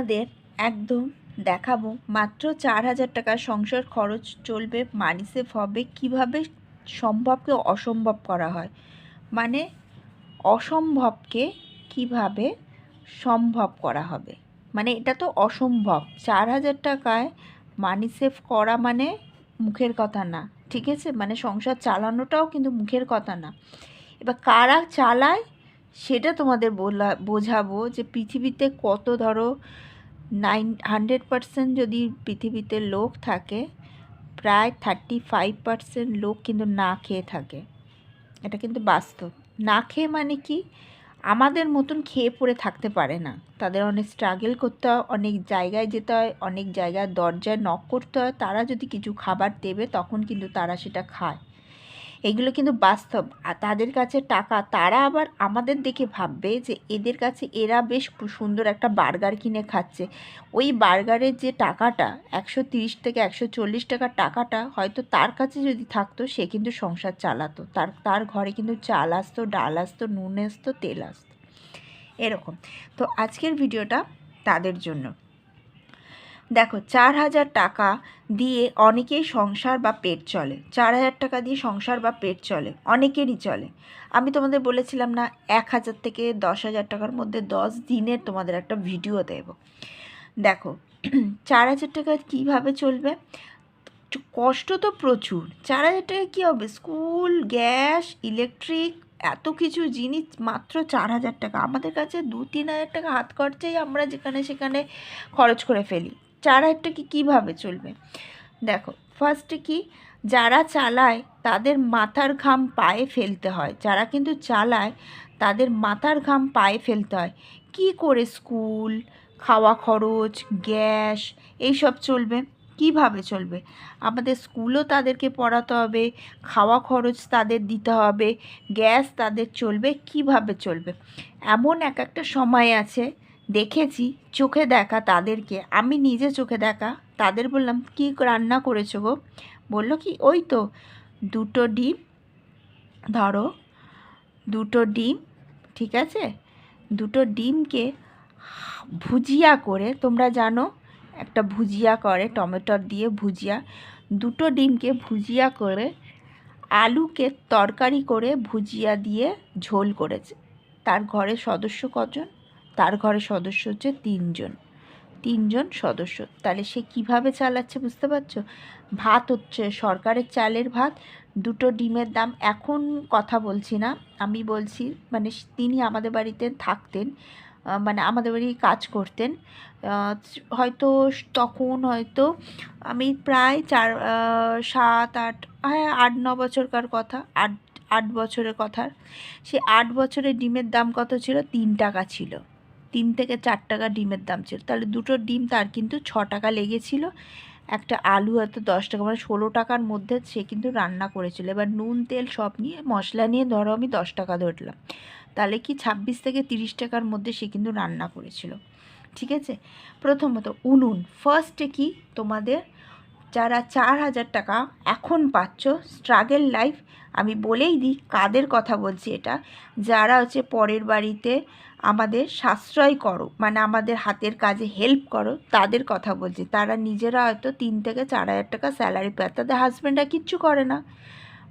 তোমাদের একদম দেখাবো। মাত্র চার হাজার টাকা সংসার খরচ চলবে। মানি সেভ হবে। কীভাবে সম্ভবকে অসম্ভব করা হয়? মানে অসম্ভবকে কীভাবে সম্ভব করা হবে? মানে এটা তো অসম্ভব। চার হাজার টাকায় মানি সেভ করা মানে মুখের কথা না। ঠিক আছে? মানে সংসার চালানোটাও কিন্তু মুখের কথা না। এবার কারা চালায়? সেটা তোমাদের বোঝাবো যে পৃথিবীতে কত ধরো নাইন হান্ড্রেড পারসেন্ট যদি পৃথিবীতে লোক থাকে, প্রায় থার্টি ফাইভ পারসেন্ট লোক কিন্তু না খেয়ে থাকে। এটা কিন্তু বাস্তব। না খেয়ে মানে কি? আমাদের মতন খেয়ে পড়ে থাকতে পারে না। তাদের অনেক স্ট্রাগল করতে হয়, অনেক জায়গায় যেতে হয়, অনেক জায়গায় দরজায় নক করতে হয়। তারা যদি কিছু খাবার দেবে, তখন কিন্তু তারা সেটা খায়। এগুলো কিন্তু বাস্তব। আর তাদের কাছে টাকা, তারা আবার আমাদের দেখে ভাববে যে এদের কাছে এরা বেশ সুন্দর একটা বার্গার কিনে খাচ্ছে। ওই বার্গারের যে টাকাটা, একশো তিরিশ থেকে একশো চল্লিশ টাকার টাকাটা হয়তো তার কাছে যদি থাকতো, সে কিন্তু সংসার চালাতো। তার তার ঘরে কিন্তু চাল আসতো, ডাল আসতো, নুন আসতো, তেল আসতো। এরকম। তো আজকের ভিডিওটা তাদের জন্য। দেখো, চার হাজার টাকা দিয়ে অনেকেই সংসার বা পেট চলে। চার হাজার টাকা দিয়ে সংসার বা পেট চলে, অনেকেরই চলে। আমি তোমাদের বলেছিলাম না, এক হাজার থেকে দশ হাজার টাকার মধ্যে দশ দিনের তোমাদের একটা ভিডিও দেব। দেখো, চার হাজার টাকা কীভাবে চলবে? কষ্ট তো প্রচুর। চার হাজার টাকা কী হবে? স্কুল, গ্যাস, ইলেকট্রিক, এত কিছু জিনিস মাত্র চার হাজার টাকা। আমাদের কাছে দু তিন হাজার টাকা হাত খরচেই আমরা যেখানে সেখানে খরচ করে ফেলি। চার হাজার টাকা কীভাবে চলবে? দেখো ফার্স্টে কি? যারা চালায়, তাদের মাথার ঘাম পায়ে ফেলতে হয়। যারা কিন্তু চালায়, তাদের মাথার ঘাম পায়ে ফেলতে হয়। কি করে স্কুল, খাওয়া খরচ, গ্যাস, এইসব চলবে? কীভাবে চলবে? আমাদের স্কুলও তাদেরকে পড়াতে হবে, খাওয়া খরচ তাদের দিতে হবে, গ্যাস তাদের চলবে, কীভাবে চলবে? এমন এক একটা সময় আছে দেখেছি, চোখে দেখা তাদেরকে। আমি নিজে চোখে দেখা, তাদের বললাম, কি রান্না করেছ গো? বলল কি, ওই তো, দুটো ডিম, ধরো, দুটো ডিম, ঠিক আছে? দুটো ডিমকে ভুজিয়া করে, তোমরা জানো, একটা ভুজিয়া করে টমেটোর দিয়ে ভুজিয়া, দুটো ডিমকে ভুজিয়া করে, আলুকে তরকারি করে ভুজিয়া দিয়ে ঝোল করেছে। তার ঘরের সদস্য কজন? তার ঘরে সদস্য হচ্ছে তিনজন। তিনজন সদস্য। তাহলে সে কীভাবে চালাচ্ছে বুঝতে পারছ? ভাত হচ্ছে সরকারের চালের ভাত, দুটো ডিমের দাম। এখন কথা বলছি না। আমি বলছি মানে তিনি আমাদের বাড়িতে থাকতেন মানে আমাদের বাড়ি কাজ করতেন। হয়তো তখন হয়তো আমি প্রায় চার সাত, আট হ্যাঁ আট, ন বছরকার কথা, আট আট বছরের কথা। সে আট বছরের ডিমের দাম কত ছিল? তিন টাকা ছিল। তিন থেকে চার টাকা ডিমের দাম ছিল। তাহলে দুটো ডিম তার কিন্তু ছ টাকা লেগেছিল। একটা আলু হয়তো দশ টাকা মানে ষোলো টাকার মধ্যে সে কিন্তু রান্না করেছিল। এবার নুন, তেল সব নিয়ে, মশলা নিয়ে ধরো আমি দশ টাকা ধরলাম। তাহলে কি ছাব্বিশ থেকে তিরিশ টাকার মধ্যে সে কিন্তু রান্না করেছিল। ঠিক আছে? প্রথমত উনুন। ফার্স্টে কি তোমাদের যারা চার হাজার টাকা এখন পাচ্ছ স্ট্রাগেল লাইফ আমি বলেই দিই কাদের কথা বলছি এটা, যারা হচ্ছে পরের বাড়িতে আমাদের সাশ্রয় করো মানে আমাদের হাতের কাজে হেল্প করো, তাদের কথা বলছি। তারা নিজেরা হয়তো তিন থেকে চার হাজার টাকা স্যালারি পায়, তাদের হাজব্যান্ডরা কিচ্ছু করে না।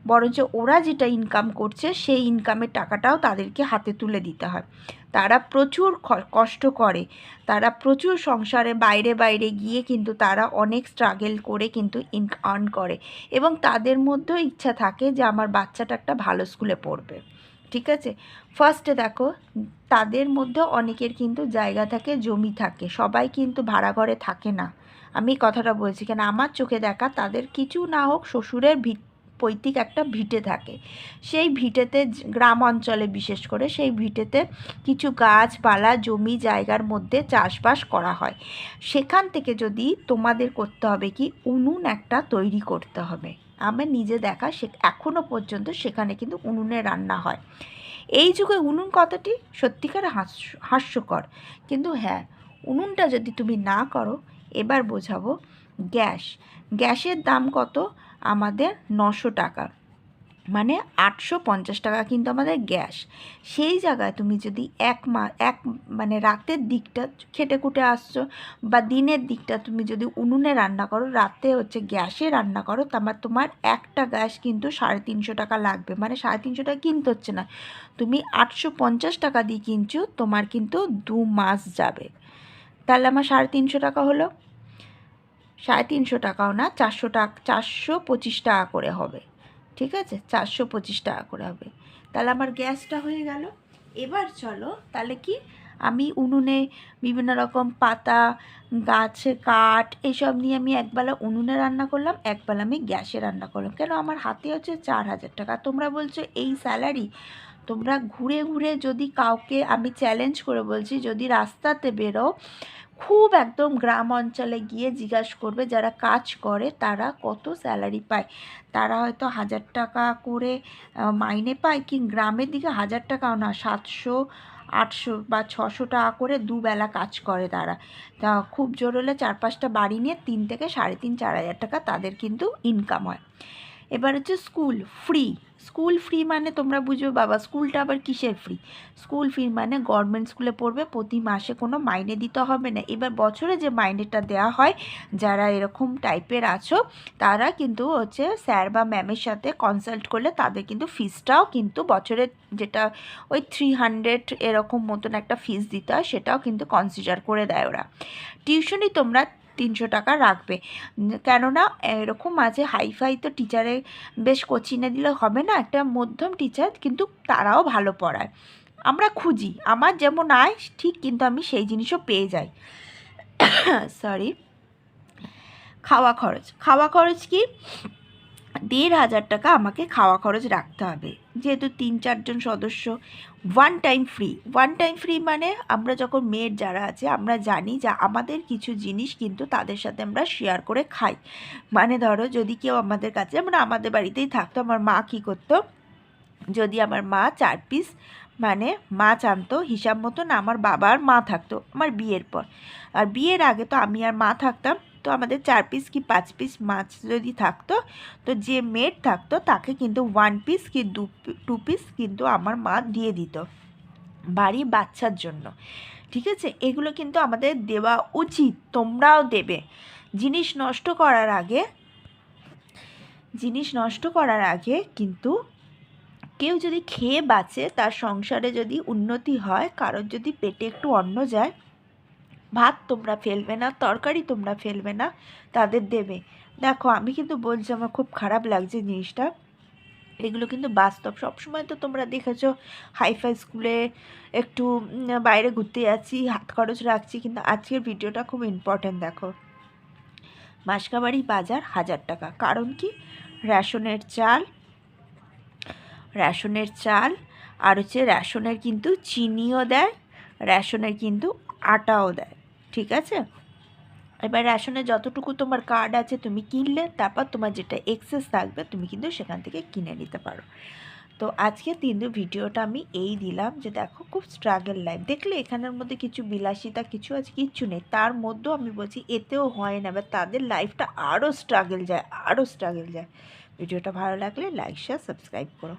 বরঞ্চ ওরা যেটা ইনকাম করছে, সেই ইনকামের টাকাটাও তাদেরকে হাতে তুলে দিতে হয়। তারা প্রচুর কষ্ট করে। তারা প্রচুর সংসারে বাইরে বাইরে গিয়ে কিন্তু তারা অনেক স্ট্রাগেল করে কিন্তু ইন আর্ন করে। এবং তাদের মধ্যেও ইচ্ছা থাকে যে আমার বাচ্চাটা একটা ভালো স্কুলে পড়বে। ঠিক আছে? ফার্স্টে দেখো, তাদের মধ্যে অনেকের কিন্তু জায়গা থাকে, জমি থাকে। সবাই কিন্তু ভাড়া ঘরে থাকে না। আমি কথাটা বলছি কেন? আমার চোখে দেখা তাদের কিছু না হোক শ্বশুরের ভিত পৈতৃক একটা ভিটে থাকে। সেই ভিটেতে গ্রাম অঞ্চলে বিশেষ করে সেই ভিটেতে কিছু গাছপালা জমি জায়গার মধ্যে চাষবাস করা হয়। সেখান থেকে যদি তোমাদের করতে হবে কি, উনুন একটা তৈরি করতে হবে। আমি নিজে দেখা সে এখনও পর্যন্ত সেখানে কিন্তু উনুনে রান্না হয়। এই যুগে উনুন কথাটি সত্যিকার হাস্য হাস্যকর। কিন্তু হ্যাঁ উনুনটা যদি তুমি না করো, এবার বোঝাবো গ্যাস। গ্যাসের দাম কত? আমাদের নশো টাকা। মানে আটশো পঞ্চাশ টাকা কিন্তু আমাদের গ্যাস। সেই জায়গায় তুমি যদি এক মা, এক মানে রাতের দিকটা খেটে খুটে আসছো বা দিনের দিকটা তুমি যদি উনুনে রান্না করো, রাতে হচ্ছে গ্যাসে রান্না করো তারপর তোমার একটা গ্যাস কিন্তু সাড়ে তিনশো টাকা লাগবে। মানে সাড়ে তিনশো টাকা কিনতে হচ্ছে না। তুমি আটশো পঞ্চাশ টাকা দিয়ে কিনছো, তোমার কিন্তু দু মাস যাবে। তাহলে আমার সাড়ে তিনশো টাকা হলো। সাড়ে তিনশো টাকাও না, চারশো টাকা, চারশো পঁচিশ টাকা করে হবে। ঠিক আছে? চারশো পঁচিশ টাকা করে হবে। তাহলে আমার গ্যাসটা হয়ে গেল। এবার চলো, তাহলে কি? আমি উনুনে বিভিন্ন রকম পাতা গাছে কাঠ, এসব নিয়ে আমি একবেলা উনুনে রান্না করলাম, একবেলা আমি গ্যাসে রান্না করলাম। কেন? আমার হাতে হচ্ছে চার হাজার টাকা। তোমরা বলছো এই স্যালারি, তোমরা ঘুরে ঘুরে যদি কাউকে আমি চ্যালেঞ্জ করে বলছি, যদি রাস্তাতে বেরো খুব একদম গ্রাম অঞ্চলে গিয়ে জিজ্ঞাসা করবে যারা কাজ করে তারা কত স্যালারি পায়। তারা হয়তো হাজার টাকা করে মাইনে পায় কি গ্রামের দিকে হাজার টাকাও না, সাতশো, আটশো বা ছশো টাকা করে দুবেলা কাজ করে তারা। তা খুব জোর হলে চার পাঁচটা বাড়ি নিয়ে তিন থেকে সাড়ে তিন, চার হাজার টাকা তাদের কিন্তু ইনকাম হয়। এবার হচ্ছে স্কুল ফ্রি স্কুল ফ্রি মানে তোমরা বুঝবে বাবা স্কুলটা আবার কিসের ফ্রি স্কুল ফি মানে গভর্নমেন্ট স্কুলে পড়বে, প্রতি মাসে কোনো মাইনে দিতে হবে না। এবার বছরে যে মাইনেটা দেওয়া হয়, যারা এরকম টাইপের আছো, তারা কিন্তু হচ্ছে স্যার বা ম্যামের সাথে কনসাল্ট করলে তাদের কিন্তু ফিসটাও কিন্তু বছরে যেটা ওই থ্রি হান্ড্রেড এরকম মতন একটা ফিস দিতে হয়, সেটাও কিন্তু কনসিডার করে দেয় ওরা। টিউশনই তোমরা তিনশো টাকা রাখবে। কেননা, এরকম আছে হাইফাই তো টিচারে বেশ কোচিংয়ে দিলে হবে না, একটা মধ্যম টিচার কিন্তু তারাও ভালো পড়ায়। আমরা খুঁজি, আমার যেমন আয়, ঠিক কিন্তু আমি সেই জিনিসও পেয়ে যাই। সরি খাওয়া খরচ খাওয়া খরচ কি? দেড় হাজার টাকা আমাকে খাওয়া খরচ রাখতে হবে। যেহেতু তিন চারজন সদস্য one time free one time free মানে আমরা যখন মেয়ের যারা আছে, আমরা জানি যে আমাদের কিছু জিনিস কিন্তু তাদের সাথে আমরা শেয়ার করে খাই। মানে ধরো যদি কেউ আমাদের কাছে মানে আমাদের বাড়িতেই থাকতো, আমার মা কী করতো? যদি আমার মা চার পিস মানে মাছ আনতো হিসাব মতন আমার বাবার মা থাকতো, আমার বিয়ের পর। আর বিয়ের আগে তো আমি আর মা থাকতাম তো আমাদের চার পিস কি পাঁচ পিস মাছ যদি থাকতো, তো যে মেড থাকতো তাকে কিন্তু ওয়ান পিস কি দু টু পিস কিন্তু আমার মা দিয়ে দিত বাড়ি বাচ্চার জন্য। ঠিক আছে? এগুলো কিন্তু আমাদের দেওয়া উচিত, তোমরাও দেবে। জিনিস নষ্ট করার আগে, জিনিস নষ্ট করার আগে কিন্তু কেউ যদি খেয়ে বাঁচে, তার সংসারে যদি উন্নতি হয়, কারোর যদি পেটে একটু অন্ন যায় ভাত তোমরা ফেলবে না, তরকারি তোমরা ফেলবে না, তাদের দেবে। দেখো, আমি কিন্তু বলছি, আমার খুব খারাপ লাগছে জিনিসটা। এগুলো কিন্তু বাস্তব। সবসময় তো তোমরা দেখেছ, হাইফাই স্কুলে একটু বাইরে ঘুরতে যাচ্ছি, হাত খরচ রাখছি, কিন্তু আজকের ভিডিওটা খুব ইম্পর্ট্যান্ট দেখো। মাসকাবাড়ি বাজার হাজার টাকা। কারণ কি? রেশনের চাল রেশনের চাল, আর হচ্ছে রেশনের কিন্তু চিনিও দেয়, রেশনের কিন্তু আটাও দেয়। ঠিক আছে? এবার রেশনে যতটুকু তোমার কার্ড আছে তুমি কিনলে, তারপর তোমার যেটা এক্সেস থাকবে তুমি কিন্তু সেখান থেকে কিনে নিতে পারো। তো আজকে কিন্তু ভিডিওটা আমি এই দিলাম যে দেখো খুব স্ট্রাগল লাইফ দেখলে এখানের মধ্যে কিছু বিলাসিতা, কিছু আছে, কিচ্ছু নেই। তার মধ্যেও আমি বলছি এতেও হয় না, বা তাদের লাইফটা আরও স্ট্রাগল যায় আরও স্ট্রাগল যায়। ভিডিওটা ভালো লাগলে লাইক শেয়ার সাবস্ক্রাইব করো।